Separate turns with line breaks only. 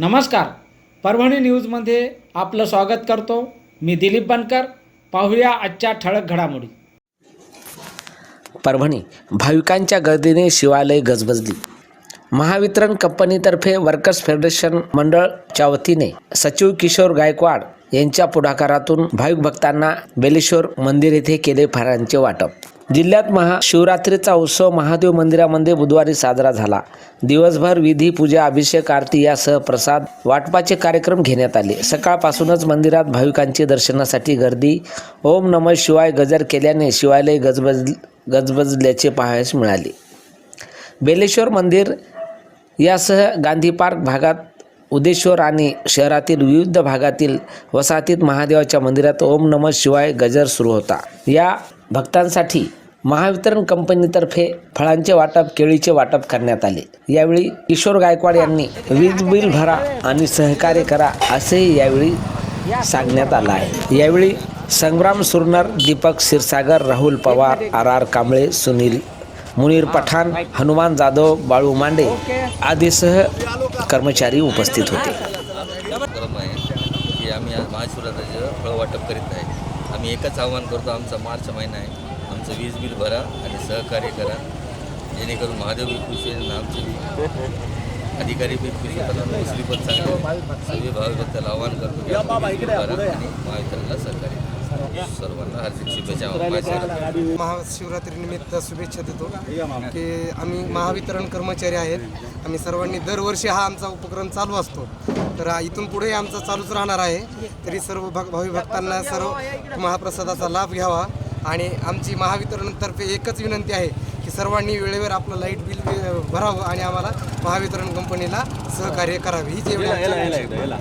नमस्कार. परभणी न्यूजमध्ये आपलं स्वागत करतो. मी दिलीप बनकर. पाहूया आजच्या ठळक घडामोडी.
परभणी भाविकांच्या गर्दीने शिवालय गजबजली. महावितरण कंपनीतर्फे वर्कर्स फेडरेशन मंडळच्या वतीने सचिव किशोर गायकवाड यांच्या पुढाकारातून भाविक भक्तांना बेलेश्वर मंदिर येथे केले फरांचे वाटप. जिल्ह्यात महाशिवरात्रीचा उत्सव महादेव मंदिरामध्ये बुधवारी साजरा झाला. दिवसभर विधी पूजा अभिषेक आरती यासह प्रसाद वाटपाचे कार्यक्रम घेण्यात आले. सकाळपासूनच मंदिरात भाविकांची दर्शनासाठी गर्दी. ओम नमः शिवाय गजर केल्याने शिवालय गजबज गजबजल्याचे पाहायस मिळाले. बेलेश्वर मंदिर यासह गांधी पार्क भागात उदेश्वर आणि शहरातील विविध भागातील वसाहतीत महादेवाच्या मंदिरात ओम नमः शिवाय गजर सुरू होता. या भक्तांसाठी महावितरण कंपनीतर्फे फळांचे वाटप केळीचे वाटप करण्यात आले. यावेळी किशोर गायकवाड यांनी वीज बिल भरा आणि सहकार्य करा असेही यावेळी सांगण्यात आलं आहे. यावेळी संग्राम सुरनर दीपक क्षीरसागर राहुल पवार आर आर कांबळे सुनील मुनीर पठाण हनुमान जाधव बाळू मांडे आदीसह कर्मचारी उपस्थित होते.
आम्ही महाशिवरात्राचं फळ वाटप करीत आहे आम्ही एकच आव्हान करतो आमचा मार्च महिना आहे. आमचं वीज बिल भरा आणि सहकार्य करा. जेणेकरून महादेव बी खुश होईल आमचे बी अधिकारी बी खुश होतात. दुसरी पण चांगले सगळे त्याला आव्हान करतो भरा आणि महावितरणला सहकार्य करा. सर्वांना हार्दिक शुभेच्छा. महाशिवरात्री
महाशिवरात्रीनिमित्त शुभेच्छा देतो की आम्ही महावितरण कर्मचारी आहेत. आम्ही सर्वांनी दरवर्षी हा आमचा उपक्रम चालू असतो. तर इथून पुढे आमचा चालूच राहणार आहे. तरी सर्व भक भावी भक्तांना सर्व महाप्रसादाचा लाभ घ्यावा. आणि आमची महावितरणतर्फे एकच विनंती आहे की सर्वांनी वेळेवर आपलं लाइट बिल भरावं आणि आम्हाला महावितरण कंपनीला सहकार्य करावे. ही जेवढी विनंती आहे.